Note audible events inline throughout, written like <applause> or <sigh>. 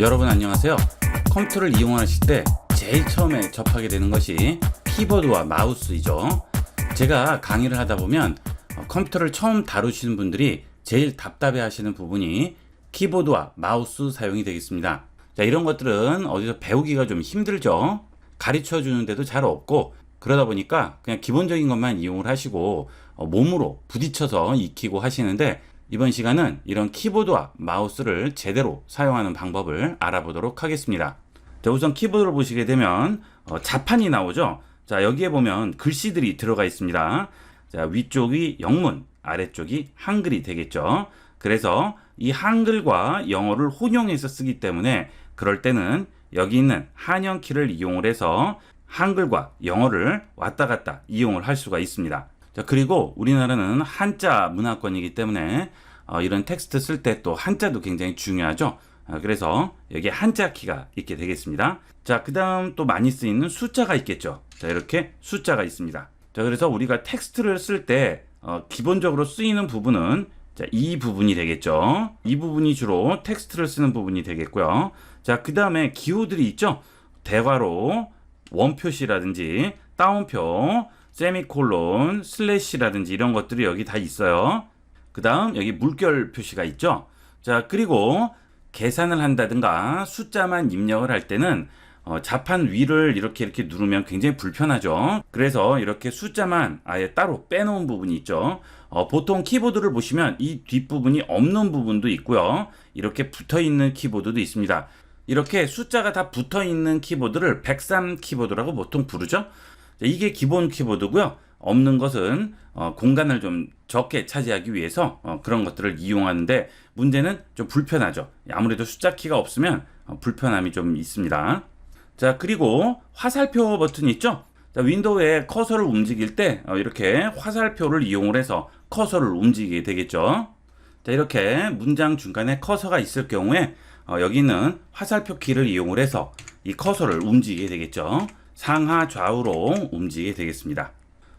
여러분 안녕하세요. 컴퓨터를 이용하실 때 제일 처음에 접하게 되는 것이 키보드와 마우스이죠. 제가 강의를 하다 보면 어, 컴퓨터를 처음 다루시는 분들이 제일 답답해 하시는 부분이 키보드와 마우스 사용이 되겠습니다. 자, 이런 것들은 어디서 배우기가 좀 힘들죠. 가르쳐 주는데도 잘 없고 그러다 보니까 그냥 기본적인 것만 이용을 하시고 어, 몸으로 부딪혀서 익히고 하시는데 이번 시간은 이런 키보드와 마우스를 제대로 사용하는 방법을 알아보도록 하겠습니다. 자, 우선 키보드를 보시게 되면 어, 자판이 나오죠. 자, 여기에 보면 글씨들이 들어가 있습니다. 자, 위쪽이 영문, 아래쪽이 한글이 되겠죠. 그래서 이 한글과 영어를 혼용해서 쓰기 때문에 그럴 때는 여기 있는 한영 키를 이용을 해서 한글과 영어를 왔다 갔다 이용을 할 수가 있습니다. 자, 그리고 우리나라는 한자 문화권이기 때문에 어, 이런 텍스트 쓸 때 또 한자도 굉장히 중요하죠. 아, 그래서 여기 한자 키가 있게 되겠습니다. 자, 그 다음 또 많이 쓰이는 숫자가 있겠죠. 자, 이렇게 숫자가 있습니다. 자, 그래서 우리가 텍스트를 쓸때 어, 기본적으로 쓰이는 부분은 자, 이 부분이 되겠죠. 이 부분이 주로 텍스트를 쓰는 부분이 되겠고요. 자, 그 다음에 기호들이 있죠. 대괄호, 원표시라든지 따옴표, 세미콜론, 슬래시라든지 이런 것들이 여기 다 있어요. 그 다음 여기 물결 표시가 있죠. 자, 그리고 계산을 한다든가 숫자만 입력을 할 때는 어, 자판 위를 이렇게 이렇게 누르면 굉장히 불편하죠. 그래서 이렇게 숫자만 아예 따로 빼놓은 부분이 있죠. 어, 보통 키보드를 보시면 이 뒷부분이 없는 부분도 있고요. 이렇게 붙어 있는 키보드도 있습니다. 이렇게 숫자가 다 붙어 있는 키보드를 103 키보드라고 보통 부르죠. 자, 이게 기본 키보드고요. 없는 것은 어, 공간을 좀 적게 차지하기 위해서 어, 그런 것들을 이용하는데 문제는 좀 불편하죠. 아무래도 숫자 키가 없으면 어, 불편함이 좀 있습니다. 자 그리고 화살표 버튼이 있죠. 자, 윈도우에 커서를 움직일 때 어, 이렇게 화살표를 이용을 해서 커서를 움직이게 되겠죠. 자 이렇게 문장 중간에 커서가 있을 경우에 어, 여기 있는 화살표 키를 이용을 해서 이 커서를 움직이게 되겠죠. 상하 좌우로 움직이게 되겠습니다.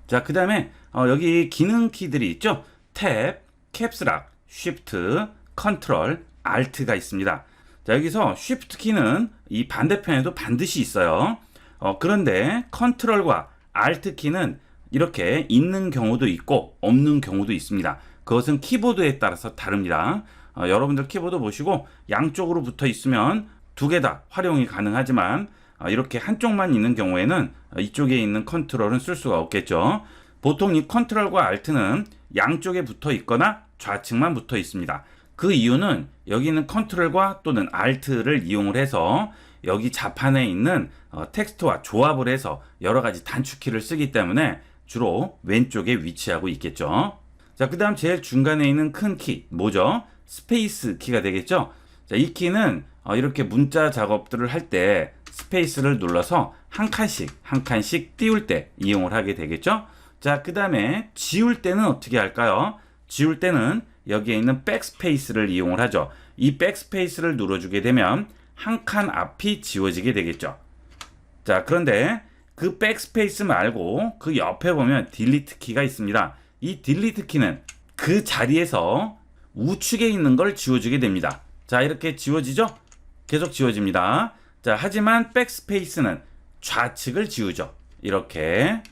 자, 그 다음에 어, 여기 기능 키들이 있죠. 탭, 캡스락, 쉬프트, 컨트롤, 알트가 있습니다. 자, 여기서 쉬프트 키는 이 반대편에도 반드시 있어요. 어, 그런데 컨트롤과 알트 키는 이렇게 있는 경우도 있고 없는 경우도 있습니다. 그것은 키보드에 따라서 다릅니다. 어, 여러분들 키보드 보시고 양쪽으로 붙어 있으면 두 개 다 활용이 가능하지만 어, 이렇게 한쪽만 있는 경우에는 어, 이쪽에 있는 컨트롤은 쓸 수가 없겠죠. 보통 이 컨트롤과 알트는 양쪽에 붙어 있거나 좌측만 붙어 있습니다. 그 이유는 여기 있는 컨트롤과 또는 알트를 이용을 해서 여기 자판에 있는 어, 텍스트와 조합을 해서 여러 가지 단축키를 쓰기 때문에 주로 왼쪽에 위치하고 있겠죠. 자, 그 다음 제일 중간에 있는 큰 키, 뭐죠? 스페이스 키가 되겠죠? 자, 이 키는 어, 이렇게 문자 작업들을 할 때 스페이스를 눌러서 한 칸씩, 한 칸씩 띄울 때 이용을 하게 되겠죠? 자, 그 다음에 지울 때는 어떻게 할까요? 지울 때는 여기에 있는 백스페이스를 이용을 하죠. 이 백스페이스를 눌러주게 되면 한 칸 앞이 지워지게 되겠죠. 자, 그런데 그 백스페이스 말고 그 옆에 보면 딜리트 키가 있습니다. 이 딜리트 키는 그 자리에서 우측에 있는 걸 지워주게 됩니다. 자, 이렇게 지워지죠? 계속 지워집니다. 자, 하지만 백스페이스는 좌측을 지우죠. 이렇게.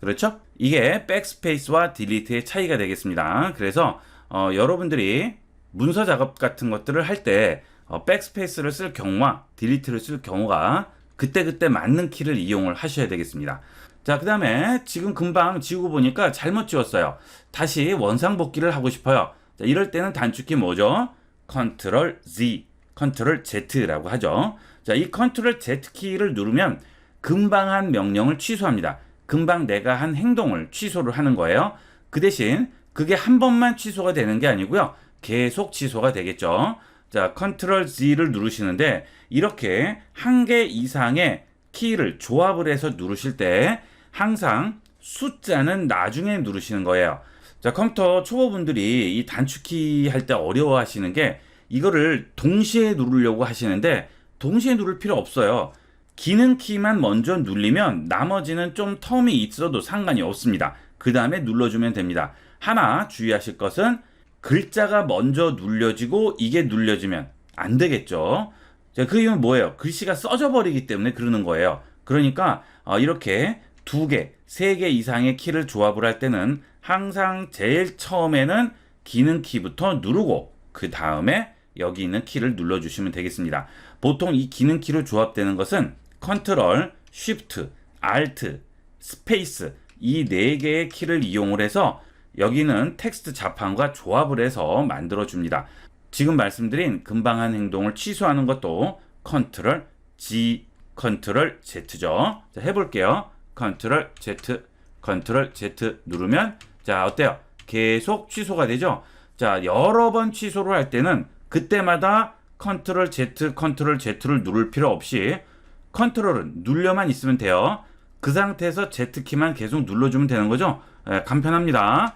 그렇죠? 이게 백스페이스와 딜리트의 차이가 되겠습니다. 그래서 어, 여러분들이 문서 작업 같은 것들을 할때 어, 백스페이스를 쓸 경우와 딜리트를 쓸 경우가 그때그때 맞는 키를 이용을 하셔야 되겠습니다. 자, 그 다음에 지금 금방 지우고 보니까 잘못 지웠어요. 다시 원상복귀를 하고 싶어요. 자, 이럴 때는 단축키 뭐죠? 컨트롤 Z, 컨트롤 Z라고 하죠. 자, 이 컨트롤 Z 키를 누르면 금방 한 명령을 취소합니다. 금방 내가 한 행동을 취소를 하는 거예요. 그 대신 그게 한 번만 취소가 되는 게 아니고요. 계속 취소가 되겠죠. 자, 컨트롤 Z를 누르시는데 이렇게 한 개 이상의 키를 조합을 해서 누르실 때 항상 숫자는 나중에 누르시는 거예요. 자, 컴퓨터 초보분들이 이 단축키 할 때 어려워하시는 게 이거를 동시에 누르려고 하시는데 동시에 누를 필요 없어요. 기능 키만 먼저 눌리면 나머지는 좀 텀이 있어도 상관이 없습니다. 그 다음에 눌러주면 됩니다. 하나 주의하실 것은 글자가 먼저 눌려지고 이게 눌려지면 안 되겠죠. 자, 그 이유는 뭐예요? 글씨가 써져 버리기 때문에 그러는 거예요. 그러니까 어, 이렇게 두 개, 세 개 이상의 키를 조합을 할 때는 항상 제일 처음에는 기능 키부터 누르고 그 다음에 여기 있는 키를 눌러주시면 되겠습니다. 보통 이 기능 키로 조합되는 것은 컨트롤, 쉬프트, 알트, 스페이스 이 네 개의 키를 이용을 해서 여기는 텍스트 자판과 조합을 해서 만들어 줍니다. 지금 말씀드린 금방 한 행동을 취소하는 것도 컨트롤 G, 컨트롤 Z죠. 자, 해볼게요. 컨트롤 Z, 컨트롤 Z 누르면 자 어때요? 계속 취소가 되죠. 자 여러 번 취소를 할 때는 그때마다 컨트롤 Z, 컨트롤 Z를 누를 필요 없이 컨트롤은 눌려만 있으면 돼요. 그 상태에서 Z키만 계속 눌러주면 되는 거죠. 예, 간편합니다.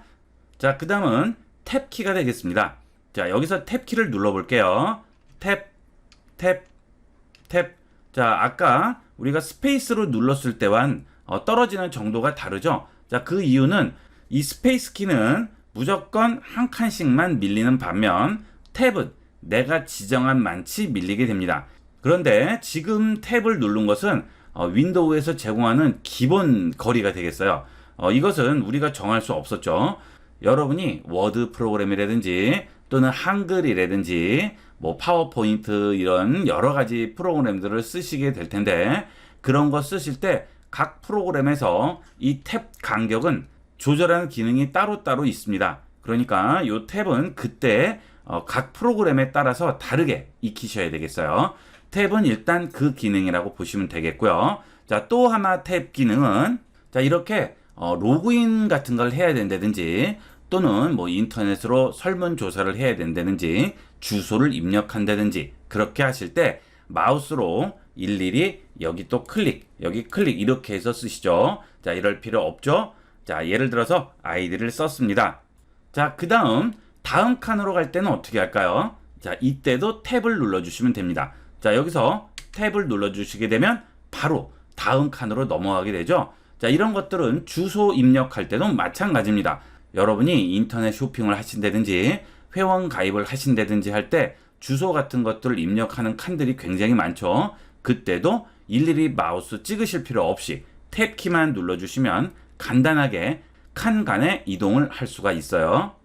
자, 그 다음은 탭 키가 되겠습니다. 자, 여기서 탭 키를 눌러볼게요. 탭, 탭, 탭. 자, 아까 우리가 스페이스로 눌렀을 때와는 어, 떨어지는 정도가 다르죠. 자, 그 이유는 이 스페이스 키는 무조건 한 칸씩만 밀리는 반면 탭은 내가 지정한 만치 밀리게 됩니다. 그런데 지금 탭을 누른 것은 어, 윈도우에서 제공하는 기본 거리가 되겠어요. 어, 이것은 우리가 정할 수 없었죠. 여러분이 워드 프로그램이라든지 또는 한글이라든지 뭐 파워포인트 이런 여러 가지 프로그램들을 쓰시게 될 텐데 그런 거 쓰실 때 각 프로그램에서 이 탭 간격은 조절하는 기능이 따로따로 있습니다. 그러니까 이 탭은 그때 어, 각 프로그램에 따라서 다르게 익히셔야 되겠어요. 탭은 일단 그 기능이라고 보시면 되겠고요. 자, 또 하나 탭 기능은 자, 이렇게 어, 로그인 같은 걸 해야 된다든지 또는 뭐 인터넷으로 설문조사를 해야 된다든지 주소를 입력한다든지 그렇게 하실 때 마우스로 일일이 여기 또 클릭, 여기 클릭 이렇게 해서 쓰시죠. 자, 이럴 필요 없죠. 자, 예를 들어서 아이디를 썼습니다. 자, 그 다음, 다음 칸으로 갈 때는 어떻게 할까요? 자, 이때도 탭을 눌러주시면 됩니다. 자, 여기서 탭을 눌러주시게 되면 바로 다음 칸으로 넘어가게 되죠. 자, 이런 것들은 주소 입력할 때도 마찬가지입니다. 여러분이 인터넷 쇼핑을 하신다든지 회원 가입을 하신다든지 할 때 주소 같은 것들을 입력하는 칸들이 굉장히 많죠. 그때도 일일이 마우스 찍으실 필요 없이 탭 키만 눌러주시면 간단하게 칸 간의 이동을 할 수가 있어요.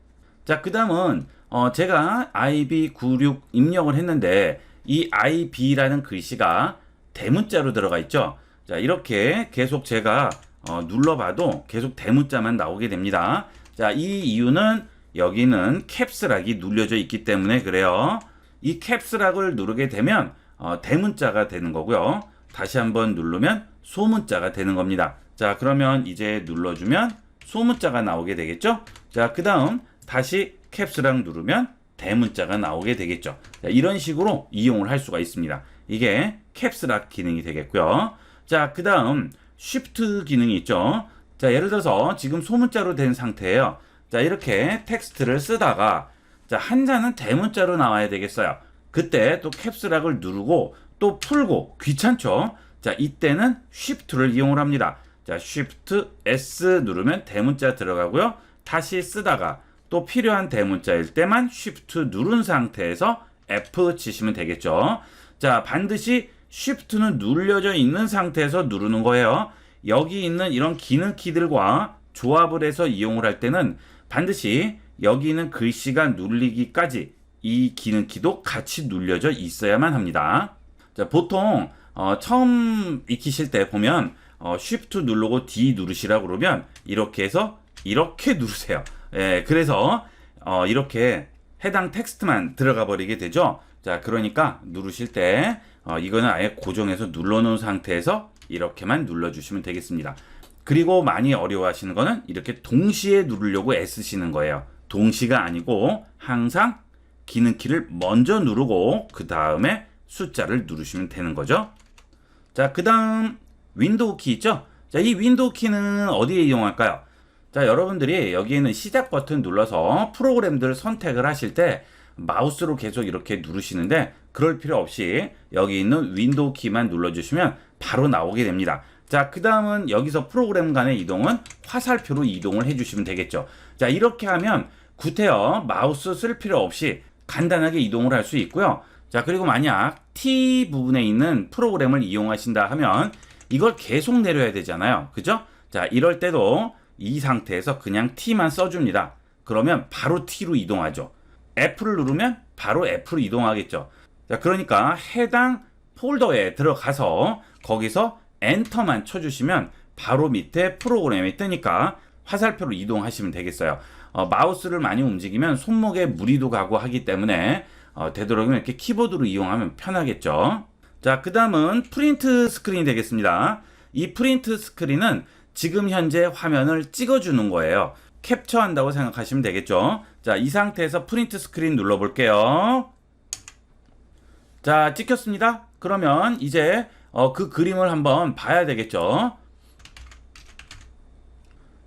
자, 그 다음은 어, 제가 IB96 입력을 했는데 이 IB라는 글씨가 대문자로 들어가 있죠. 자, 이렇게 계속 제가 어, 눌러봐도 계속 대문자만 나오게 됩니다. 자, 이 이유는 여기는 캡스락이 눌려져 있기 때문에 그래요. 이 캡스락을 누르게 되면 어, 대문자가 되는 거고요. 다시 한번 누르면 소문자가 되는 겁니다. 자, 그러면 이제 눌러주면 소문자가 나오게 되겠죠? 자, 그 다음 다시 캡스락 누르면 대문자가 나오게 되겠죠. 자, 이런 식으로 이용을 할 수가 있습니다. 이게 캡스락 기능이 되겠고요. 자, 그 다음 쉬프트 기능이 있죠. 자, 예를 들어서 지금 소문자로 된 상태예요. 자, 이렇게 텍스트를 쓰다가 자, 한자는 대문자로 나와야 되겠어요. 그때 또 캡스락을 누르고 또 풀고 귀찮죠? 자, 이때는 쉬프트를 이용을 합니다. 자, 쉬프트 S 누르면 대문자 들어가고요. 다시 쓰다가 또 필요한 대문자일 때만 쉬프트 누른 상태에서 F 치시면 되겠죠. 자, 반드시 쉬프트는 눌려져 있는 상태에서 누르는 거예요. 여기 있는 이런 기능 키들과 조합을 해서 이용을 할 때는 반드시 여기 있는 글씨가 눌리기까지 이 기능 키도 같이 눌려져 있어야만 합니다. 자, 보통 어, 처음 익히실 때 보면 어, Shift 누르고 D 누르시라 그러면 이렇게 해서 이렇게 누르세요. 예, 그래서 어, 이렇게 해당 텍스트만 들어가 버리게 되죠. 자, 그러니까 누르실 때 어, 이거는 아예 고정해서 눌러놓은 상태에서 이렇게만 눌러주시면 되겠습니다. 그리고 많이 어려워하시는 거는 이렇게 동시에 누르려고 애쓰시는 거예요. 동시가 아니고 항상 기능 키를 먼저 누르고 그 다음에 숫자를 누르시면 되는 거죠. 자, 그 다음 윈도우 키 있죠? 자, 이 윈도우 키는 어디에 이용할까요? 자, 여러분들이 여기에는 시작 버튼 눌러서 프로그램들을 선택을 하실 때 마우스로 계속 이렇게 누르시는데 그럴 필요 없이 여기 있는 윈도우 키만 눌러주시면 바로 나오게 됩니다. 자, 그 다음은 여기서 프로그램 간의 이동은 화살표로 이동을 해주시면 되겠죠. 자, 이렇게 하면 구태여 마우스 쓸 필요 없이 간단하게 이동을 할 수 있고요. 자, 그리고 만약 T 부분에 있는 프로그램을 이용하신다 하면 이걸 계속 내려야 되잖아요. 그죠? 자, 이럴 때도 이 상태에서 그냥 T만 써줍니다. 그러면 바로 T로 이동하죠. F를 누르면 바로 F로 이동하겠죠. 자, 그러니까 해당 폴더에 들어가서 거기서 엔터만 쳐주시면 바로 밑에 프로그램이 뜨니까 화살표로 이동하시면 되겠어요. 어, 마우스를 많이 움직이면 손목에 무리도 가고 하기 때문에 어, 되도록이면 이렇게 키보드로 이용하면 편하겠죠. 자, 그 다음은 프린트 스크린이 되겠습니다. 이 프린트 스크린은 지금 현재 화면을 찍어주는 거예요. 캡처한다고 생각하시면 되겠죠. 자, 이 상태에서 프린트 스크린 눌러볼게요. 자, 찍혔습니다. 그러면 이제 어, 그 그림을 한번 봐야 되겠죠.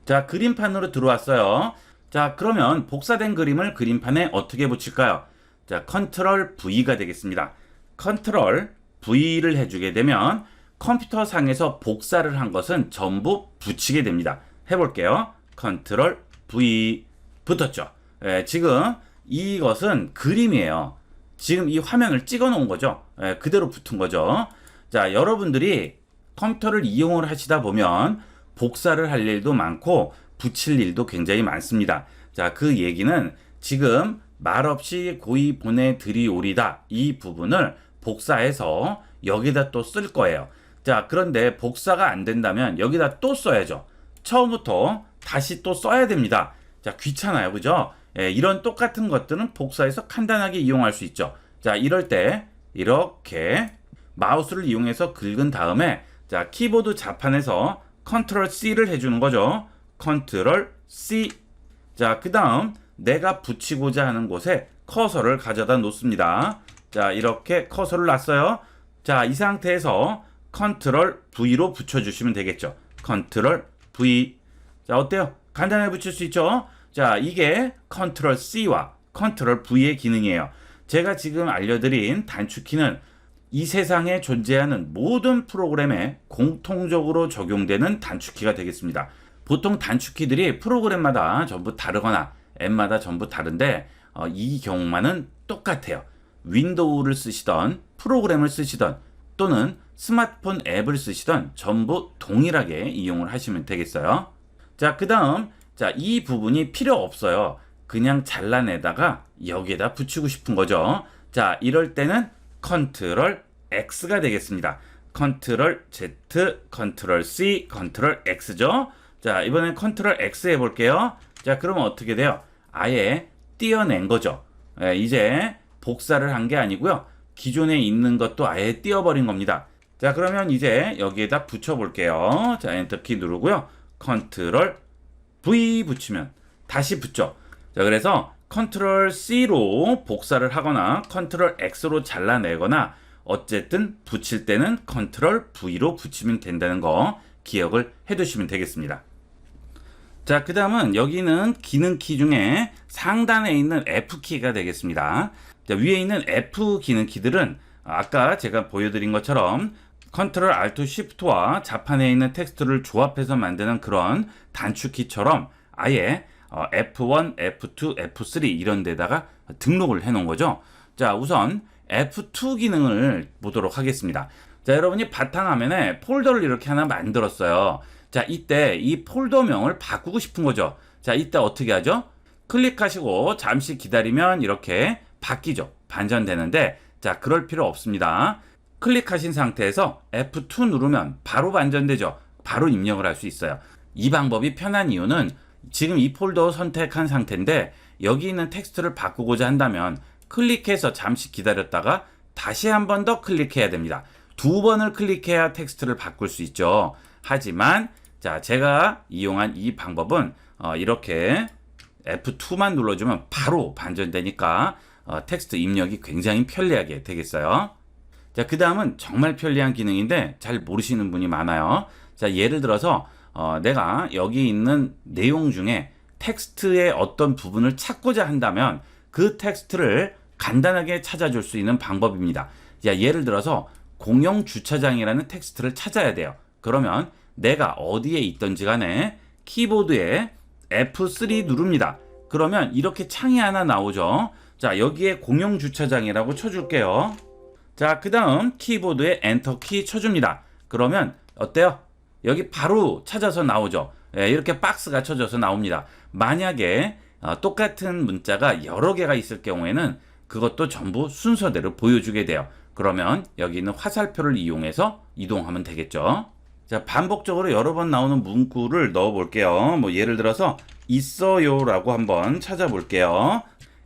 자, 그림판으로 들어왔어요. 자, 그러면 복사된 그림을 그림판에 어떻게 붙일까요? 자, 컨트롤 V가 되겠습니다. 컨트롤 V를 해주게 되면 컴퓨터 상에서 복사를 한 것은 전부 붙이게 됩니다. 해볼게요. 컨트롤 V 붙었죠. 예, 지금 이것은 그림이에요. 지금 이 화면을 찍어 놓은 거죠. 예, 그대로 붙은 거죠. 자, 여러분들이 컴퓨터를 이용을 하시다 보면 복사를 할 일도 많고 붙일 일도 굉장히 많습니다. 자, 그 얘기는 지금 말없이 고이 보내드리오리다 이 부분을 복사해서 여기다 또 쓸 거예요. 자, 그런데 복사가 안 된다면 여기다 또 써야죠. 처음부터 다시 또 써야 됩니다. 자, 귀찮아요. 그죠? 예, 이런 똑같은 것들은 복사해서 간단하게 이용할 수 있죠. 자, 이럴 때 이렇게 마우스를 이용해서 긁은 다음에 자, 키보드 자판에서 컨트롤 C를 해주는 거죠. 컨트롤 C. 자, 그 다음 내가 붙이고자 하는 곳에 커서를 가져다 놓습니다. 자, 이렇게 커서를 놨어요. 자, 이 상태에서 컨트롤 V로 붙여주시면 되겠죠. 컨트롤 V. 자, 어때요? 간단하게 붙일 수 있죠? 자, 이게 컨트롤 C와 컨트롤 V의 기능이에요. 제가 지금 알려드린 단축키는 이 세상에 존재하는 모든 프로그램에 공통적으로 적용되는 단축키가 되겠습니다. 보통 단축키들이 프로그램마다 전부 다르거나 앱마다 전부 다른데 어, 이 경우만은 똑같아요. 윈도우를 쓰시던 프로그램을 쓰시던 또는 스마트폰 앱을 쓰시던 전부 동일하게 이용을 하시면 되겠어요. 자, 그 다음, 자, 이 부분이 필요 없어요. 그냥 잘라내다가 여기에다 붙이고 싶은 거죠. 자, 이럴 때는 컨트롤 X가 되겠습니다. 컨트롤 Z, 컨트롤 C, 컨트롤 X죠. 자, 이번엔 컨트롤 X 해볼게요. 자, 그러면 어떻게 돼요? 아예 띄어낸 거죠. 예, 이제 복사를 한 게 아니고요. 기존에 있는 것도 아예 띄어버린 겁니다. 자, 그러면 이제 여기에다 붙여볼게요. 자, 엔터키 누르고요. 컨트롤 V 붙이면 다시 붙죠. 자, 그래서 컨트롤 C로 복사를 하거나 컨트롤 X로 잘라내거나 어쨌든 붙일 때는 컨트롤 V로 붙이면 된다는 거 기억을 해두시면 되겠습니다. 자, 그 다음은 여기는 기능 키 중에 상단에 있는 F 키가 되겠습니다. 자, 위에 있는 F 기능 키들은 아까 제가 보여드린 것처럼 컨트롤 알트 쉬프트와 자판에 있는 텍스트를 조합해서 만드는 그런 단축키처럼 아예 어, F1, F2, F3 이런 데다가 등록을 해 놓은 거죠. 자, 우선 F2 기능을 보도록 하겠습니다. 자, 여러분이 바탕화면에 폴더를 이렇게 하나 만들었어요. 자, 이때 이 폴더명을 바꾸고 싶은 거죠. 자, 이때 어떻게 하죠? 클릭하시고 잠시 기다리면 이렇게 바뀌죠. 반전되는데, 자, 그럴 필요 없습니다. 클릭하신 상태에서 F2 누르면 바로 반전되죠. 바로 입력을 할 수 있어요. 이 방법이 편한 이유는 지금 이 폴더 선택한 상태인데 여기 있는 텍스트를 바꾸고자 한다면 클릭해서 잠시 기다렸다가 다시 한 번 더 클릭해야 됩니다. 두 번을 클릭해야 텍스트를 바꿀 수 있죠. 하지만 자 제가 이용한 이 방법은 어, 이렇게 F2만 눌러주면 바로 반전되니까 어, 텍스트 입력이 굉장히 편리하게 되겠어요. 자, 그 다음은 정말 편리한 기능인데 잘 모르시는 분이 많아요. 자, 예를 들어서 어, 내가 여기 있는 내용 중에 텍스트의 어떤 부분을 찾고자 한다면 그 텍스트를 간단하게 찾아줄 수 있는 방법입니다. 자, 예를 들어서 공영 주차장이라는 텍스트를 찾아야 돼요. 그러면 내가 어디에 있던지 간에 키보드에 F3 누릅니다. 그러면 이렇게 창이 하나 나오죠. 자, 여기에 공용 주차장이라고 쳐줄게요. 자, 그 다음 키보드에 엔터 키 쳐줍니다. 그러면 어때요? 여기 바로 찾아서 나오죠. 예, 이렇게 박스가 쳐져서 나옵니다. 만약에 어, 똑같은 문자가 여러 개가 있을 경우에는 그것도 전부 순서대로 보여주게 돼요. 그러면 여기 있는 화살표를 이용해서 이동하면 되겠죠. 자, 반복적으로 여러 번 나오는 문구를 넣어 볼게요. 뭐 예를 들어서 있어요라고 한번 찾아볼게요.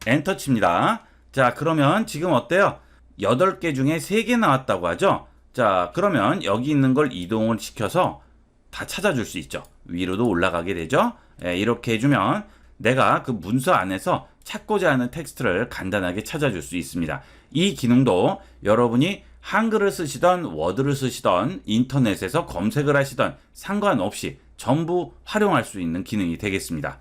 엔터 칩니다. 자, 그러면 지금 어때요? 8개 중에 3개 나왔다고 하죠? 자, 그러면 여기 있는 걸 이동을 시켜서 다 찾아줄 수 있죠. 위로도 올라가게 되죠. 예, 이렇게 해주면 내가 그 문서 안에서 찾고자 하는 텍스트를 간단하게 찾아줄 수 있습니다. 이 기능도 여러분이 한글을 쓰시던 워드를 쓰시던 인터넷에서 검색을 하시던 상관없이 전부 활용할 수 있는 기능이 되겠습니다.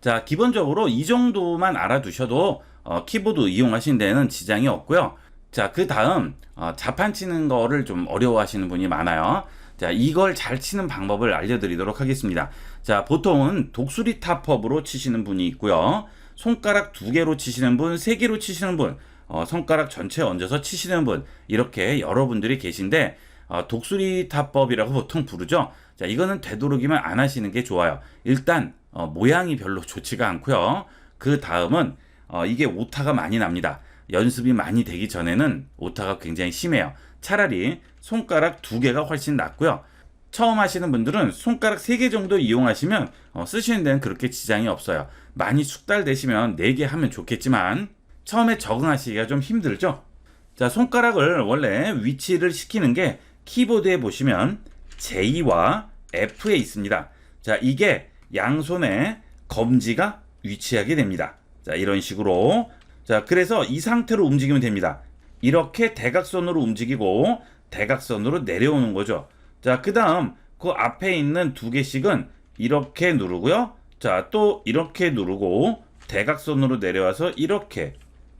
자, 기본적으로 이 정도만 알아두셔도 어, 키보드 이용하시는 데는 지장이 없고요. 자, 그 다음 어, 자판 치는 거를 좀 어려워하시는 분이 많아요. 자, 이걸 잘 치는 방법을 알려드리도록 하겠습니다. 자, 보통은 독수리 타법으로 치시는 분이 있고요. 손가락 두 개로 치시는 분, 세 개로 치시는 분, 어, 손가락 전체 얹어서 치시는 분, 이렇게 여러분들이 계신데, 어, 독수리 타법이라고 보통 부르죠. 자, 이거는 되도록이면 안 하시는 게 좋아요. 일단, 어, 모양이 별로 좋지가 않고요. 그 다음은, 어, 이게 오타가 많이 납니다. 연습이 많이 되기 전에는 오타가 굉장히 심해요. 차라리 손가락 두 개가 훨씬 낫고요. 처음 하시는 분들은 손가락 세개 정도 이용하시면 어, 쓰시는 데는 그렇게 지장이 없어요. 많이 숙달되시면 네개 하면 좋겠지만 처음에 적응하시기가 좀 힘들죠. 자, 손가락을 원래 위치를 시키는 게 키보드에 보시면 J와 F에 있습니다. 자, 이게 양손에 검지가 위치하게 됩니다. 자, 이런 식으로. 자, 그래서 이 상태로 움직이면 됩니다. 이렇게 대각선으로 움직이고 대각선으로 내려오는 거죠. 자, 그 다음 그 앞에 있는 두 개씩은 이렇게 누르고요. 자, 또 이렇게 누르고 대각선으로 내려와서 이렇게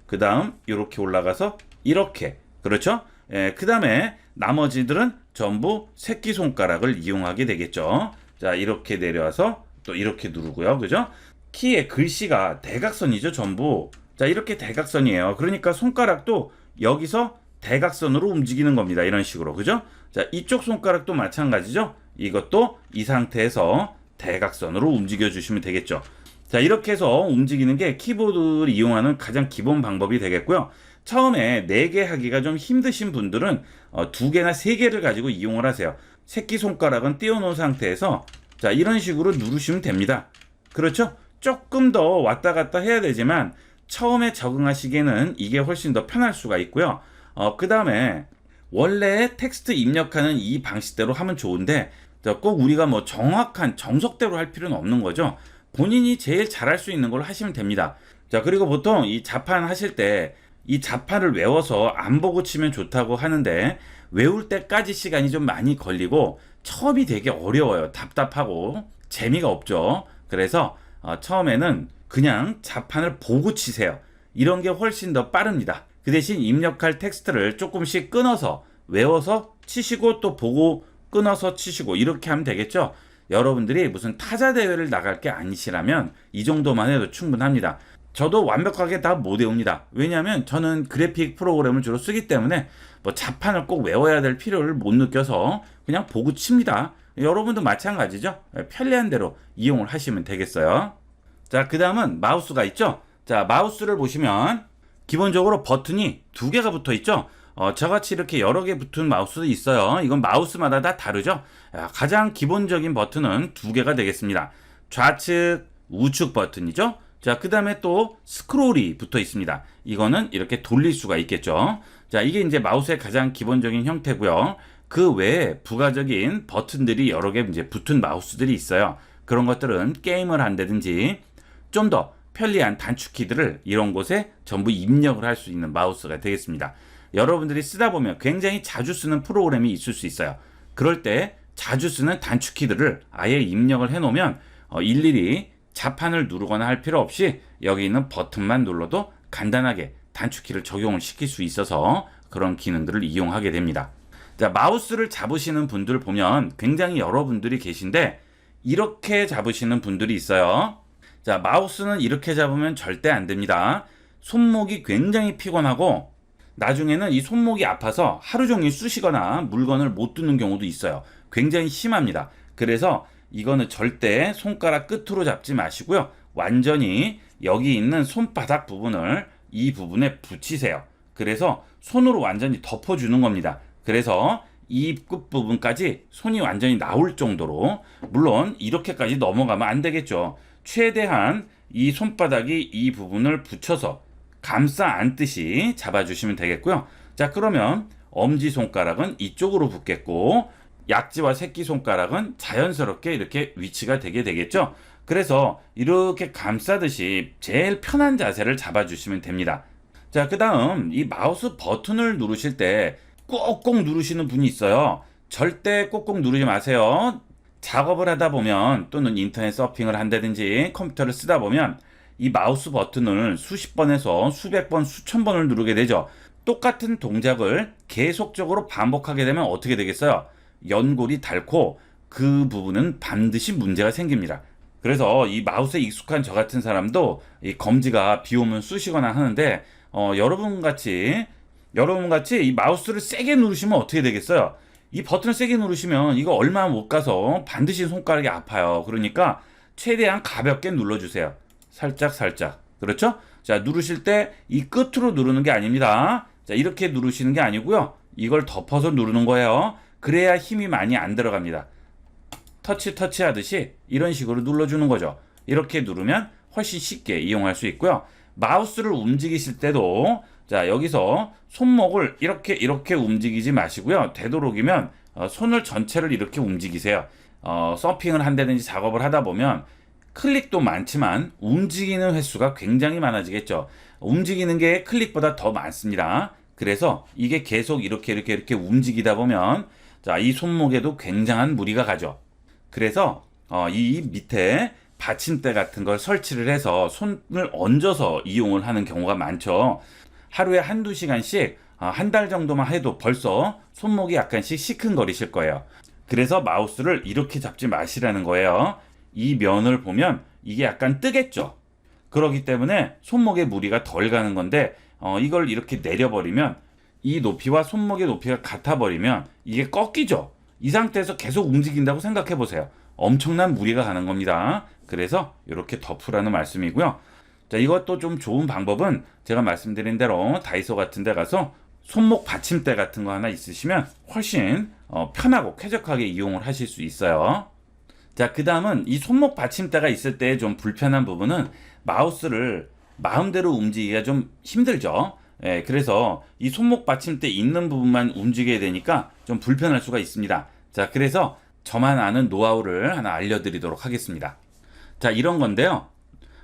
그 다음 이렇게 올라가서 이렇게 그렇죠? 예, 그 다음에 나머지들은 전부 새끼손가락을 이용하게 되겠죠. 자, 이렇게 내려와서 또 이렇게 누르고요. 그죠? 키의 글씨가 대각선이죠, 전부. 자, 이렇게 대각선이에요. 그러니까 손가락도 여기서 대각선으로 움직이는 겁니다. 이런 식으로. 그죠? 자, 이쪽 손가락도 마찬가지죠? 이것도 이 상태에서 대각선으로 움직여 주시면 되겠죠. 자, 이렇게 해서 움직이는 게 키보드를 이용하는 가장 기본 방법이 되겠고요. 처음에 4개 하기가 좀 힘드신 분들은 어, 2개나 3개를 가지고 이용을 하세요. 새끼손가락은 띄워놓은 상태에서 자, 이런 식으로 누르시면 됩니다. 그렇죠? 조금 더 왔다 갔다 해야 되지만 처음에 적응하시기에는 이게 훨씬 더 편할 수가 있고요. 어, 그 다음에 원래 텍스트 입력하는 이 방식대로 하면 좋은데 자, 꼭 우리가 뭐 정확한 정석대로 할 필요는 없는 거죠. 본인이 제일 잘할 수 있는 걸로 하시면 됩니다. 자, 그리고 보통 이 자판 하실 때 이 자판을 외워서 안 보고 치면 좋다고 하는데 외울 때까지 시간이 좀 많이 걸리고 처음이 되게 어려워요. 답답하고 재미가 없죠. 그래서 어, 처음에는 그냥 자판을 보고 치세요. 이런 게 훨씬 더 빠릅니다. 그 대신 입력할 텍스트를 조금씩 끊어서 외워서 치시고 또 보고 끊어서 치시고 이렇게 하면 되겠죠. 여러분들이 무슨 타자 대회를 나갈 게 아니시라면 이 정도만 해도 충분합니다. 저도 완벽하게 다 못 외웁니다. 왜냐하면 저는 그래픽 프로그램을 주로 쓰기 때문에 뭐 자판을 꼭 외워야 될 필요를 못 느껴서 그냥 보고 칩니다. 여러분도 마찬가지죠. 편리한 대로 이용을 하시면 되겠어요. 자, 그 다음은 마우스가 있죠. 자, 마우스를 보시면 기본적으로 버튼이 두 개가 붙어 있죠. 어, 저같이 이렇게 여러 개 붙은 마우스도 있어요. 이건 마우스마다 다 다르죠. 야, 가장 기본적인 버튼은 두 개가 되겠습니다. 좌측, 우측 버튼이죠. 자, 그 다음에 또 스크롤이 붙어 있습니다. 이거는 이렇게 돌릴 수가 있겠죠. 자, 이게 이제 마우스의 가장 기본적인 형태고요. 그 외에 부가적인 버튼들이 여러 개 이제 붙은 마우스들이 있어요. 그런 것들은 게임을 한다든지 좀 더 편리한 단축키들을 이런 곳에 전부 입력을 할 수 있는 마우스가 되겠습니다. 여러분들이 쓰다 보면 굉장히 자주 쓰는 프로그램이 있을 수 있어요. 그럴 때 자주 쓰는 단축키들을 아예 입력을 해 놓으면 어, 일일이 자판을 누르거나 할 필요 없이 여기 있는 버튼만 눌러도 간단하게 단축키를 적용을 시킬 수 있어서 그런 기능들을 이용하게 됩니다. 자, 마우스를 잡으시는 분들 보면 굉장히 여러분들이 계신데 이렇게 잡으시는 분들이 있어요. 자, 마우스는 이렇게 잡으면 절대 안 됩니다. 손목이 굉장히 피곤하고 나중에는 이 손목이 아파서 하루 종일 쑤시거나 물건을 못 두는 경우도 있어요. 굉장히 심합니다. 그래서 이거는 절대 손가락 끝으로 잡지 마시고요. 완전히 여기 있는 손바닥 부분을 이 부분에 붙이세요. 그래서 손으로 완전히 덮어주는 겁니다. 그래서 이 끝부분까지 손이 완전히 나올 정도로 물론 이렇게까지 넘어가면 안 되겠죠. 최대한 이 손바닥이 이 부분을 붙여서 감싸 안듯이 잡아주시면 되겠고요. 자 그러면 엄지 손가락은 이쪽으로 붙겠고 약지와 새끼 손가락은 자연스럽게 이렇게 위치가 되게 되겠죠. 그래서 이렇게 감싸듯이 제일 편한 자세를 잡아주시면 됩니다. 자, 그 다음 이 마우스 버튼을 누르실 때 꼭꼭 누르시는 분이 있어요. 절대 꼭꼭 누르지 마세요. 작업을 하다 보면 또는 인터넷 서핑을 한다든지 컴퓨터를 쓰다 보면 이 마우스 버튼을 수십 번에서 수백 번, 수천 번을 누르게 되죠. 똑같은 동작을 계속적으로 반복하게 되면 어떻게 되겠어요? 연골이 닳고 그 부분은 반드시 문제가 생깁니다. 그래서 이 마우스에 익숙한 저 같은 사람도 이 검지가 비 오면 쑤시거나 하는데 어, 여러분 같이 여러분 같이 이 마우스를 세게 누르시면 어떻게 되겠어요? 이 버튼을 세게 누르시면 이거 얼마 못 가서 반드시 손가락이 아파요. 그러니까 최대한 가볍게 눌러주세요. 살짝 살짝. 그렇죠? 자 누르실 때 이 끝으로 누르는 게 아닙니다. 자 이렇게 누르시는 게 아니고요. 이걸 덮어서 누르는 거예요. 그래야 힘이 많이 안 들어갑니다. 터치 터치 하듯이 이런 식으로 눌러주는 거죠. 이렇게 누르면 훨씬 쉽게 이용할 수 있고요. 마우스를 움직이실 때도 자 여기서 손목을 이렇게 이렇게 움직이지 마시고요. 되도록이면 어, 손을 전체를 이렇게 움직이세요. 어, 서핑을 한다든지 작업을 하다 보면 클릭도 많지만 움직이는 횟수가 굉장히 많아지겠죠. 움직이는 게 클릭보다 더 많습니다. 그래서 이게 계속 이렇게 이렇게 이렇게 움직이다 보면 자, 이 손목에도 굉장한 무리가 가죠. 그래서 어, 이 밑에 받침대 같은 걸 설치를 해서 손을 얹어서 이용을 하는 경우가 많죠. 하루에 한두 시간씩 어, 한달 정도만 해도 벌써 손목이 약간씩 시큰거리실 거예요. 그래서 마우스를 이렇게 잡지 마시라는 거예요. 이 면을 보면 이게 약간 뜨겠죠. 그러기 때문에 손목에 무리가 덜 가는 건데 어, 이걸 이렇게 내려버리면 이 높이와 손목의 높이가 같아 버리면 이게 꺾이죠. 이 상태에서 계속 움직인다고 생각해 보세요. 엄청난 무리가 가는 겁니다. 그래서 이렇게 덮으라는 말씀이고요. 자, 이것도 좀 좋은 방법은 제가 말씀드린 대로 다이소 같은 데 가서 손목 받침대 같은 거 하나 있으시면 훨씬 어, 편하고 쾌적하게 이용을 하실 수 있어요. 자, 그 다음은 이 손목 받침대가 있을 때 좀 불편한 부분은 마우스를 마음대로 움직이기가 좀 힘들죠. 예, 그래서 이 손목 받침대 있는 부분만 움직여야 되니까 좀 불편할 수가 있습니다. 자, 그래서 저만 아는 노하우를 하나 알려드리도록 하겠습니다. 자, 이런 건데요.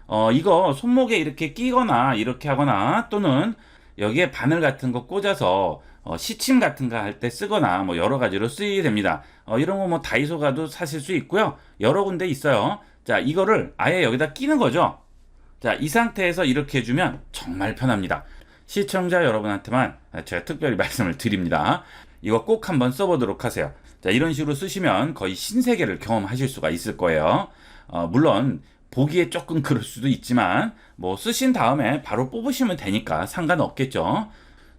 어, 이거 손목에 이렇게 끼거나 이렇게 하거나 또는 여기에 바늘 같은 거 꽂아서 어, 시침 같은 거 할 때 쓰거나 뭐 여러 가지로 쓰이게 됩니다. 어, 이런 거 뭐 다이소 가도 사실 수 있고요. 여러 군데 있어요. 자, 이거를 아예 여기다 끼는 거죠. 자, 이 상태에서 이렇게 해주면 정말 편합니다. 시청자 여러분한테만 제가 특별히 <laughs> 말씀을 드립니다. 이거 꼭 한번 써보도록 하세요. 자, 이런 식으로 쓰시면 거의 신세계를 경험하실 수가 있을 거예요. 어, 물론, 보기에 조금 그럴 수도 있지만, 뭐, 쓰신 다음에 바로 뽑으시면 되니까 상관없겠죠.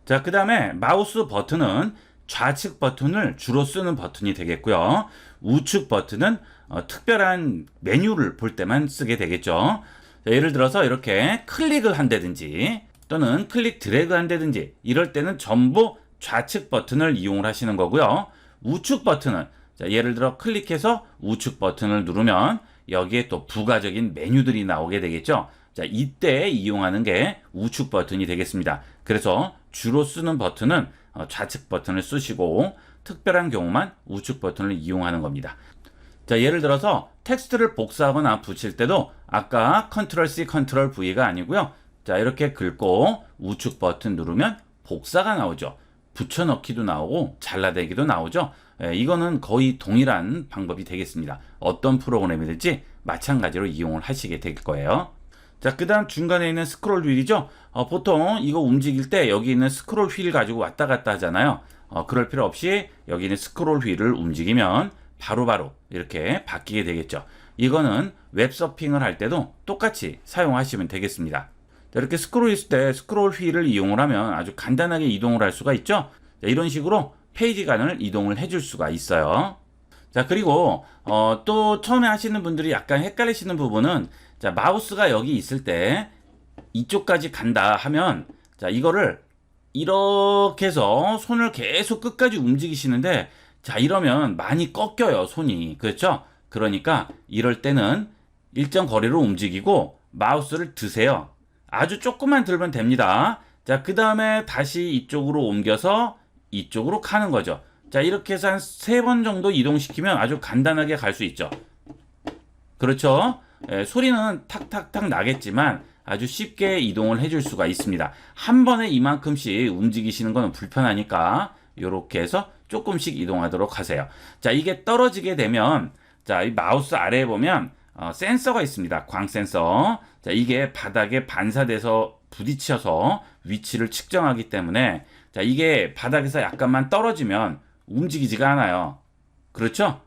자, 그 다음에 마우스 버튼은 좌측 버튼을 주로 쓰는 버튼이 되겠고요. 우측 버튼은 어, 특별한 메뉴를 볼 때만 쓰게 되겠죠. 자, 예를 들어서 이렇게 클릭을 한다든지 또는 클릭 드래그 한다든지 이럴 때는 전부 좌측 버튼을 이용을 하시는 거고요. 우측 버튼은 자, 예를 들어 클릭해서 우측 버튼을 누르면 여기에 또 부가적인 메뉴들이 나오게 되겠죠. 자, 이때 이용하는 게 우측 버튼이 되겠습니다. 그래서 주로 쓰는 버튼은 어, 좌측 버튼을 쓰시고 특별한 경우만 우측 버튼을 이용하는 겁니다. 자, 예를 들어서 텍스트를 복사하거나 붙일 때도 아까 컨트롤 C, 컨트롤 V가 아니고요. 자, 이렇게 긁고 우측 버튼 누르면 복사가 나오죠. 붙여넣기도 나오고 잘라내기도 나오죠. 예, 이거는 거의 동일한 방법이 되겠습니다. 어떤 프로그램이든지 마찬가지로 이용을 하시게 될 거예요. 자, 그 다음 중간에 있는 스크롤 휠이죠. 어, 보통 이거 움직일 때 여기 있는 스크롤 휠 가지고 왔다 갔다 하잖아요. 어, 그럴 필요 없이 여기 있는 스크롤 휠을 움직이면 바로바로 바로 이렇게 바뀌게 되겠죠. 이거는 웹서핑을 할 때도 똑같이 사용하시면 되겠습니다. 자, 이렇게 스크롤 있을 때 스크롤 휠을 이용을 하면 아주 간단하게 이동을 할 수가 있죠. 자, 이런 식으로 페이지 간을 이동을 해줄 수가 있어요. 자, 그리고 어, 또 처음에 하시는 분들이 약간 헷갈리시는 부분은 자, 마우스가 여기 있을 때 이쪽까지 간다 하면 자, 이거를 이렇게 해서 손을 계속 끝까지 움직이시는데 자, 이러면 많이 꺾여요, 손이. 그렇죠? 그러니까 이럴 때는 일정 거리로 움직이고 마우스를 드세요. 아주 조금만 들면 됩니다. 자, 그 다음에 다시 이쪽으로 옮겨서 이쪽으로 가는 거죠. 자, 이렇게 해서 한 세 번 정도 이동시키면 아주 간단하게 갈 수 있죠. 그렇죠? 예, 소리는 탁탁탁 나겠지만 아주 쉽게 이동을 해줄 수가 있습니다. 한 번에 이만큼씩 움직이시는 건 불편하니까 이렇게 해서 조금씩 이동하도록 하세요. 자, 이게 떨어지게 되면 자, 이 마우스 아래에 보면 어, 센서가 있습니다. 광 센서. 자, 이게 바닥에 반사돼서 부딪혀서 위치를 측정하기 때문에 자, 이게 바닥에서 약간만 떨어지면 움직이지가 않아요. 그렇죠?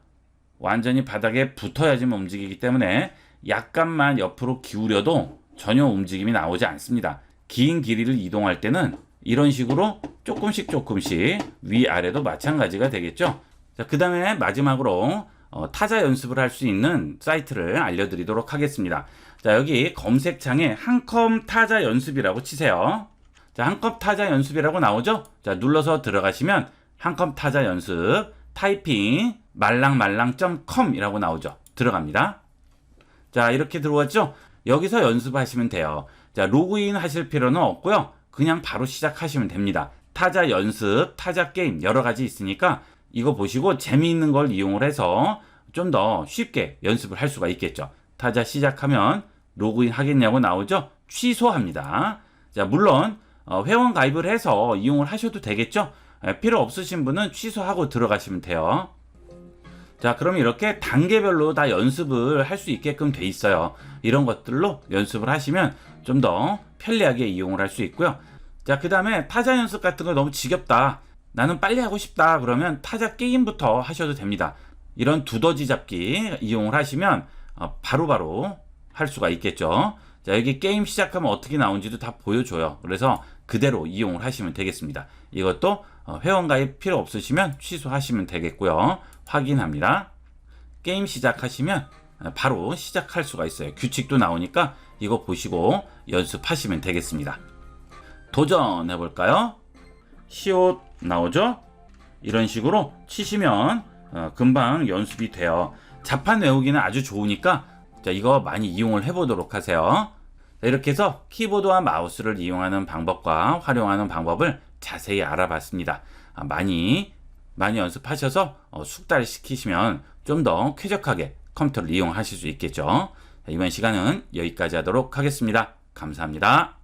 완전히 바닥에 붙어야지만 움직이기 때문에 약간만 옆으로 기울여도 전혀 움직임이 나오지 않습니다. 긴 길이를 이동할 때는 이런 식으로 조금씩 조금씩 위아래도 마찬가지가 되겠죠. 자, 그 다음에 마지막으로 어, 타자 연습을 할 수 있는 사이트를 알려드리도록 하겠습니다. 자, 여기 검색창에 한컴 타자 연습이라고 치세요. 자, 한컴 타자 연습이라고 나오죠? 자, 눌러서 들어가시면 한컴 타자 연습 타이핑 말랑말랑.com이라고 나오죠. 들어갑니다. 자, 이렇게 들어왔죠? 여기서 연습하시면 돼요. 자, 로그인 하실 필요는 없고요. 그냥 바로 시작하시면 됩니다. 타자 연습, 타자 게임 여러 가지 있으니까 이거 보시고 재미있는 걸 이용을 해서 좀 더 쉽게 연습을 할 수가 있겠죠. 타자 시작하면 로그인 하겠냐고 나오죠? 취소합니다. 자, 물론 어, 회원 가입을 해서 이용을 하셔도 되겠죠? 에, 필요 없으신 분은 취소하고 들어가시면 돼요. 자, 그럼 이렇게 단계별로 다 연습을 할 수 있게끔 돼 있어요. 이런 것들로 연습을 하시면 좀 더 편리하게 이용을 할 수 있고요. 자, 그 다음에 타자 연습 같은 거 너무 지겹다. 나는 빨리 하고 싶다. 그러면 타자 게임부터 하셔도 됩니다. 이런 두더지 잡기 이용을 하시면 어, 바로 바로 할 수가 있겠죠. 자, 여기 게임 시작하면 어떻게 나온지도 다 보여줘요. 그래서 그대로 이용을 하시면 되겠습니다. 이것도 어, 회원가입 필요 없으시면 취소하시면 되겠고요. 확인합니다. 게임 시작하시면 어, 바로 시작할 수가 있어요. 규칙도 나오니까 이거 보시고 연습하시면 되겠습니다. 도전해 볼까요? 시옷 나오죠? 이런 식으로 치시면 어, 금방 연습이 돼요. 자판 외우기는 아주 좋으니까 자, 이거 많이 이용을 해보도록 하세요. 자, 이렇게 해서 키보드와 마우스를 이용하는 방법과 활용하는 방법을 자세히 알아봤습니다. 아, 많이 많이 연습하셔서 어, 숙달시키시면 좀 더 쾌적하게 컴퓨터를 이용하실 수 있겠죠. 자, 이번 시간은 여기까지 하도록 하겠습니다. 감사합니다.